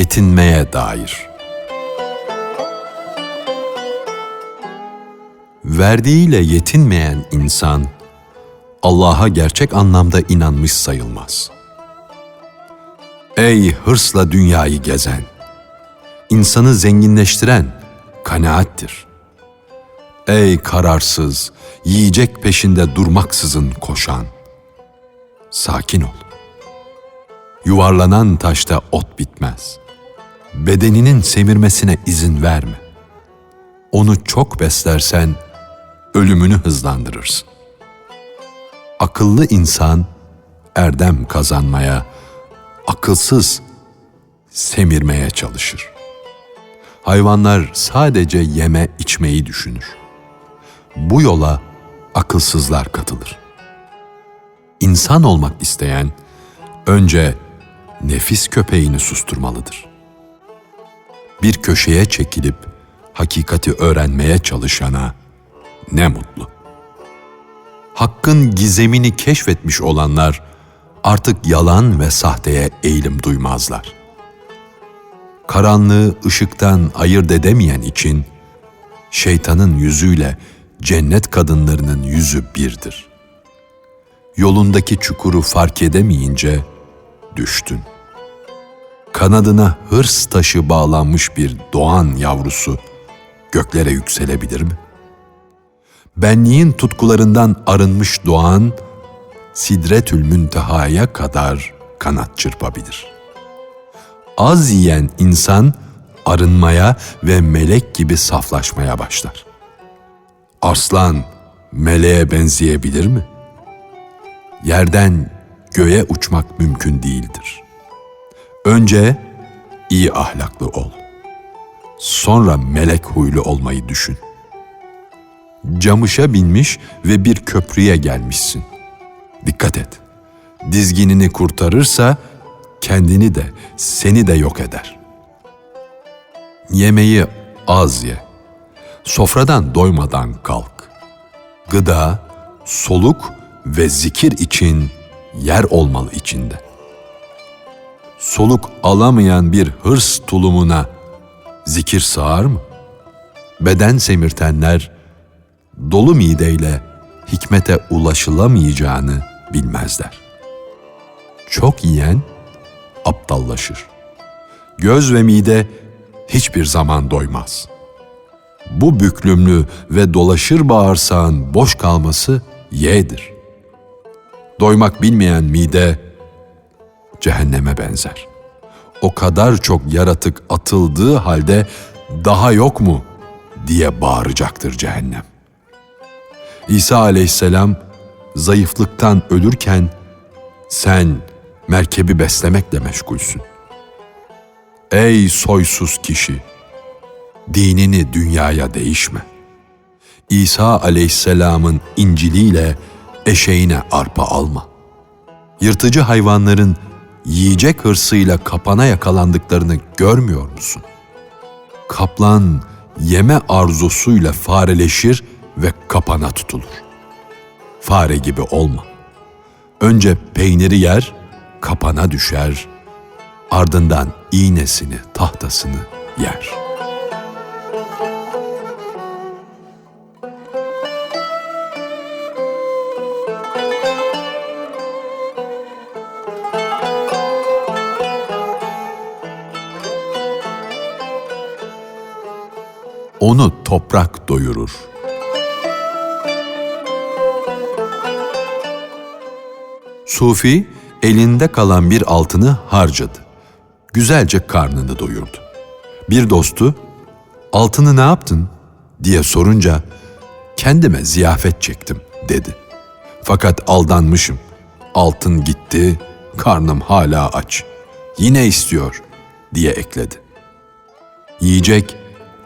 yetinmeye dair. Verdiğiyle yetinmeyen insan Allah'a gerçek anlamda inanmış sayılmaz. Ey hırsla dünyayı gezen, insanı zenginleştiren kanaattir. Ey kararsız, yiyecek peşinde durmaksızın koşan, sakin ol. Yuvarlanan taşta ot bitmez. Bedeninin semirmesine izin verme. Onu çok beslersen ölümünü hızlandırırsın. Akıllı insan erdem kazanmaya, akılsız semirmeye çalışır. Hayvanlar sadece yeme içmeyi düşünür. Bu yola akılsızlar katılır. İnsan olmak isteyen önce nefis köpeğini susturmalıdır. Bir köşeye çekilip hakikati öğrenmeye çalışana ne mutlu. Hakkın gizemini keşfetmiş olanlar artık yalan ve sahteye eğilim duymazlar. Karanlığı ışıktan ayırt edemeyen için şeytanın yüzüyle cennet kadınlarının yüzü birdir. Yolundaki çukuru fark edemeyince düştün. Kanadına hırs taşı bağlanmış bir doğan yavrusu göklere yükselebilir mi? Benliğin tutkularından arınmış doğan, Sidretül Münteha'ya kadar kanat çırpabilir. Az yiyen insan arınmaya ve melek gibi saflaşmaya başlar. Arslan meleğe benzeyebilir mi? Yerden göğe uçmak mümkün değildir. Önce iyi ahlaklı ol. Sonra melek huylu olmayı düşün. Camışa binmiş ve bir köprüye gelmişsin. Dikkat et. Dizginini kurtarırsa kendini de seni de yok eder. Yemeği az ye. Sofradan doymadan kalk. Gıda, soluk ve zikir için yer olmalı içinde. Soluk alamayan bir hırs tulumuna zikir sığar mı? Beden semirtenler dolu mideyle hikmete ulaşılamayacağını bilmezler. Çok yiyen aptallaşır. Göz ve mide hiçbir zaman doymaz. Bu büklümlü ve dolaşır bağırsağın boş kalması yeğdir. Doymak bilmeyen mide cehenneme benzer. O kadar çok yaratık atıldığı halde daha yok mu diye bağıracaktır cehennem. İsa aleyhisselam zayıflıktan ölürken sen merkebi beslemekle meşgulsün. Ey soysuz kişi! Dinini dünyaya değişme. İsa aleyhisselamın İncil'iyle eşeğine arpa alma. Yırtıcı hayvanların yiyecek hırsıyla kapana yakalandıklarını görmüyor musun? Kaplan yeme arzusuyla fareleşir ve kapana tutulur. Fare gibi olma. Önce peyniri yer, kapana düşer, ardından iğnesini, tahtasını yer. Onu toprak doyurur. Sufi elinde kalan bir altını harcadı. Güzelce karnını doyurdu. Bir dostu, altını ne yaptın diye sorunca kendime ziyafet çektim dedi. Fakat aldanmışım. Altın gitti, karnım hala aç. Yine istiyor diye ekledi. Yiyecek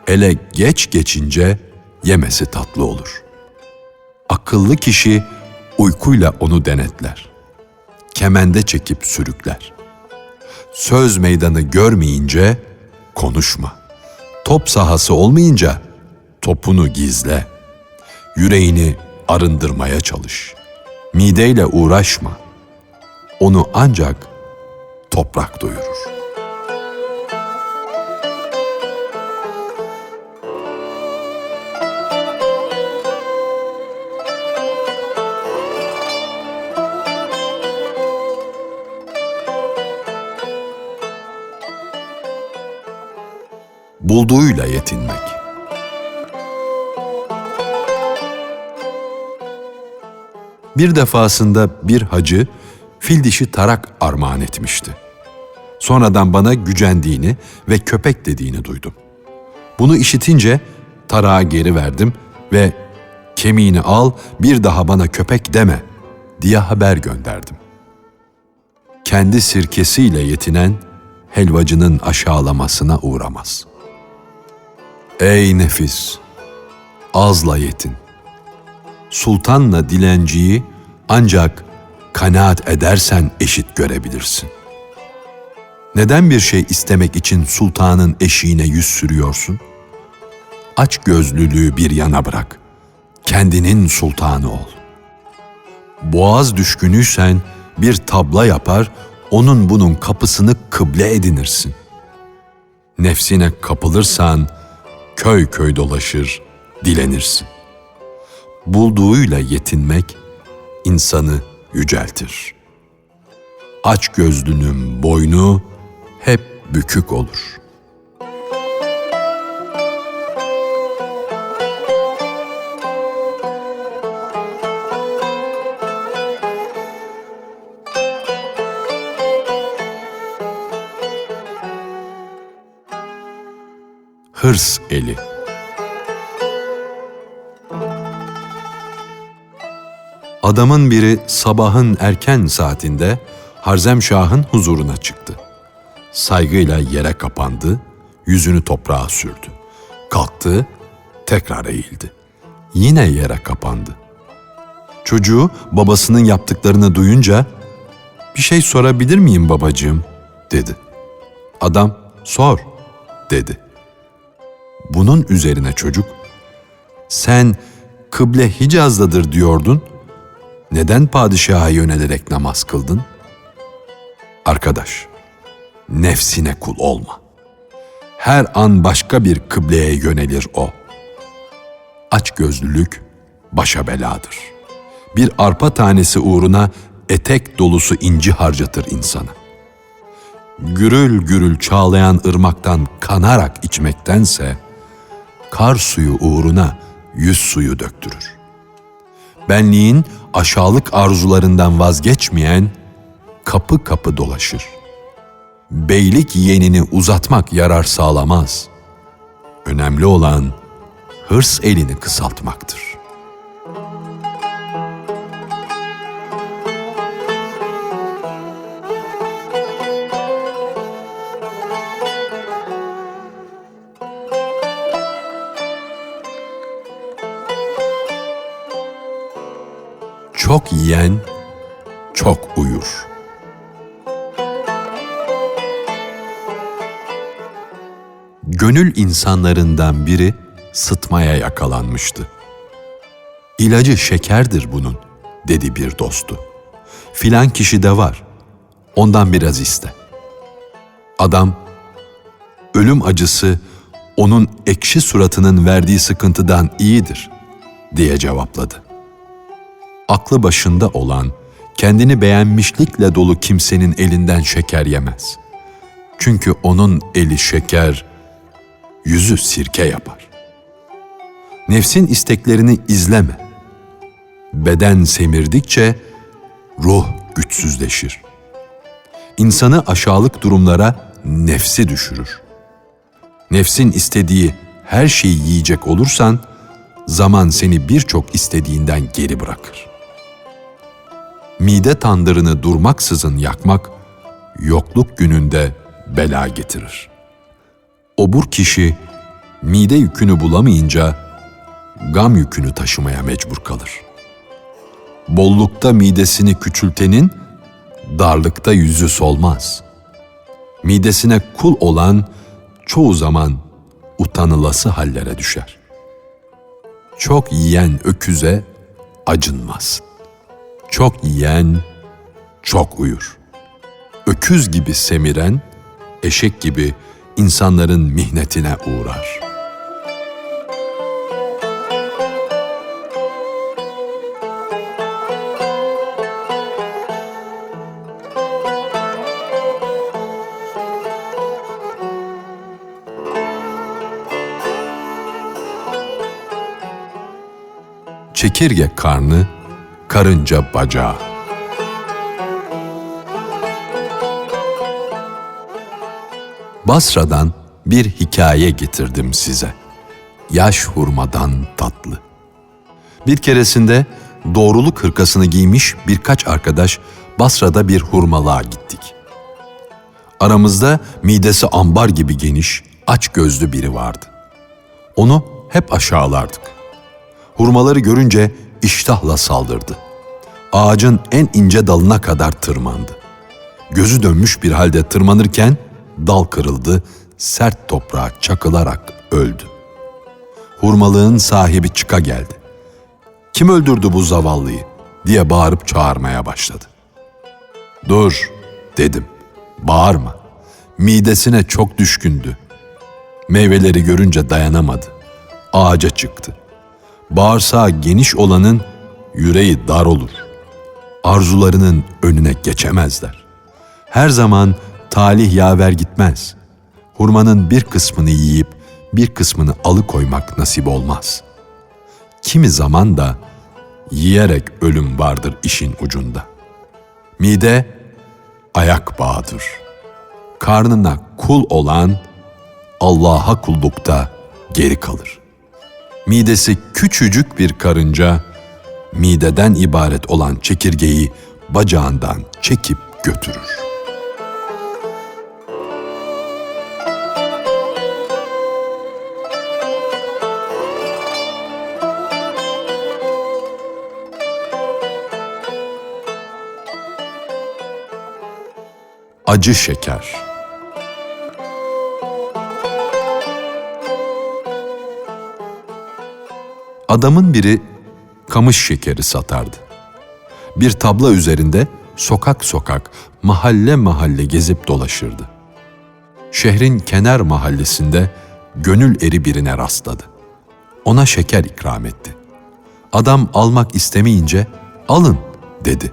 ele geç geçince yemesi tatlı olur. Akıllı kişi uykuyla onu denetler. Kemende çekip sürükler. Söz meydanı görmeyince konuşma. Top sahası olmayınca topunu gizle. Yüreğini arındırmaya çalış. Mideyle uğraşma. Onu ancak toprak doyurur. Bulduğuyla yetinmek. Bir defasında bir hacı fil dişi tarak armağan etmişti. Sonradan bana gücendiğini ve köpek dediğini duydum. Bunu işitince tarağı geri verdim ve kemiğini al bir daha bana köpek deme diye haber gönderdim. Kendi sirkesiyle yetinen helvacının aşağılamasına uğramaz. Ey nefis! Azla yetin. Sultanla dilenciyi ancak kanaat edersen eşit görebilirsin. Neden bir şey istemek için sultanın eşiğine yüz sürüyorsun? Aç gözlülüğü bir yana bırak. Kendinin sultanı ol. Boğaz düşkünüysen bir tabla yapar, onun bunun kapısını kıble edinirsin. Nefsine kapılırsan köy köy dolaşır, dilenirsin. Bulduğuyla yetinmek insanı yüceltir. Aç gözlünün boynu hep bükük olur. Hırs eli Adamın biri sabahın erken saatinde Harzemşah'ın huzuruna çıktı. Saygıyla yere kapandı, yüzünü toprağa sürdü. Kalktı, tekrar eğildi. Yine yere kapandı. Çocuğu babasının yaptıklarını duyunca "Bir şey sorabilir miyim babacığım?" dedi. Adam "Sor." dedi. Bunun üzerine çocuk "Sen kıble Hicaz'dadır diyordun. Neden padişaha yönelerek namaz kıldın?" Arkadaş, nefsine kul olma. Her an başka bir kıbleye yönelir o. Aç gözlülük başa beladır. Bir arpa tanesi uğruna etek dolusu inci harcatır insana. Gürül gürül çağlayan ırmaktan kanarak içmektense, kar suyu uğruna yüz suyu döktürür. Benliğin aşağılık arzularından vazgeçmeyen, kapı kapı dolaşır. Beylik yenini uzatmak yarar sağlamaz. Önemli olan hırs elini kısaltmaktır. Çok yiyen çok uyur. Gönül insanlarından biri sıtmaya yakalanmıştı. İlacı şekerdir bunun, dedi bir dostu. Filan kişi de var, ondan biraz iste. Adam, ölüm acısı onun ekşi suratının verdiği sıkıntıdan iyidir, diye cevapladı. Aklı başında olan, kendini beğenmişlikle dolu kimsenin elinden şeker yemez. Çünkü onun eli şeker, yüzü sirke yapar. Nefsin isteklerini izleme. Beden semirdikçe ruh güçsüzleşir. İnsanı aşağılık durumlara nefsi düşürür. Nefsin istediği her şeyi yiyecek olursan, zaman seni birçok istediğinden geri bırakır. Mide tandırını durmaksızın yakmak, yokluk gününde bela getirir. Obur kişi mide yükünü bulamayınca gam yükünü taşımaya mecbur kalır. Bollukta midesini küçültenin darlıkta yüzü solmaz. Midesine kul olan çoğu zaman utanılası hallere düşer. Çok yiyen öküze acınmaz çok yiyen çok uyur. Öküz gibi semiren, eşek gibi insanların mihnetine uğrar. Çekirge karnı karınca bacağı. Basra'dan bir hikaye getirdim size. Yaş hurmadan tatlı. Bir keresinde doğruluk hırkasını giymiş birkaç arkadaş Basra'da bir hurmalığa gittik. Aramızda midesi ambar gibi geniş, aç gözlü biri vardı. Onu hep aşağılardık. Hurmaları görünce iştahla saldırdı. Ağacın en ince dalına kadar tırmandı. Gözü dönmüş bir halde tırmanırken dal kırıldı, sert toprağa çakılarak öldü. Hurmalığın sahibi çıka geldi. Kim öldürdü bu zavallıyı diye bağırıp çağırmaya başladı. Dur dedim. Bağırma. Midesine çok düşkündü. Meyveleri görünce dayanamadı. Ağaca çıktı. Bağırsağı geniş olanın yüreği dar olur. Arzularının önüne geçemezler. Her zaman talih yaver gitmez. Hurmanın bir kısmını yiyip bir kısmını alıkoymak nasip olmaz. Kimi zaman da yiyerek ölüm vardır işin ucunda. Mide ayak bağıdır. Karnına kul olan Allah'a kullukta geri kalır. Midesi küçücük bir karınca, mideden ibaret olan çekirgeyi bacağından çekip götürür. Acı şeker. Adamın biri kamış şekeri satardı. Bir tabla üzerinde sokak sokak, mahalle mahalle gezip dolaşırdı. Şehrin kenar mahallesinde gönül eri birine rastladı. Ona şeker ikram etti. Adam almak istemeyince alın dedi.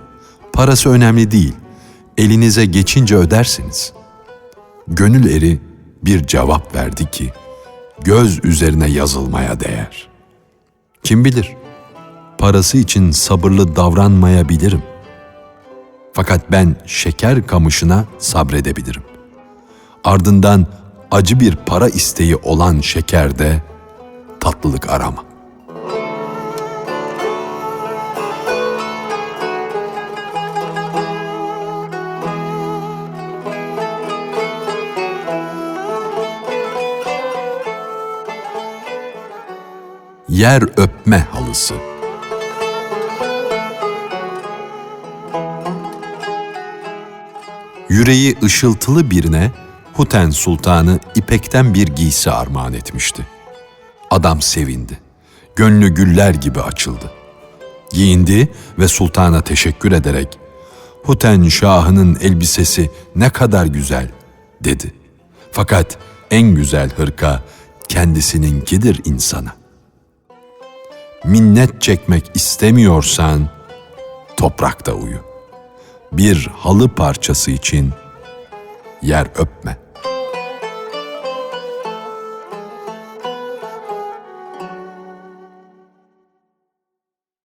Parası önemli değil. Elinize geçince ödersiniz. Gönül eri bir cevap verdi ki göz üzerine yazılmaya değer. Kim bilir? Parası için sabırlı davranmayabilirim. Fakat ben şeker kamışına sabredebilirim. Ardından acı bir para isteği olan şekerde tatlılık arama. Yer öpme halısı. Yüreği ışıltılı birine Huten Sultanı ipekten bir giysi armağan etmişti. Adam sevindi. Gönlü güller gibi açıldı. Giyindi ve sultana teşekkür ederek Huten Şahı'nın elbisesi ne kadar güzel dedi. Fakat en güzel hırka kendisininkidir insana. Minnet çekmek istemiyorsan toprakta uyu. Bir halı parçası için yer öpme.''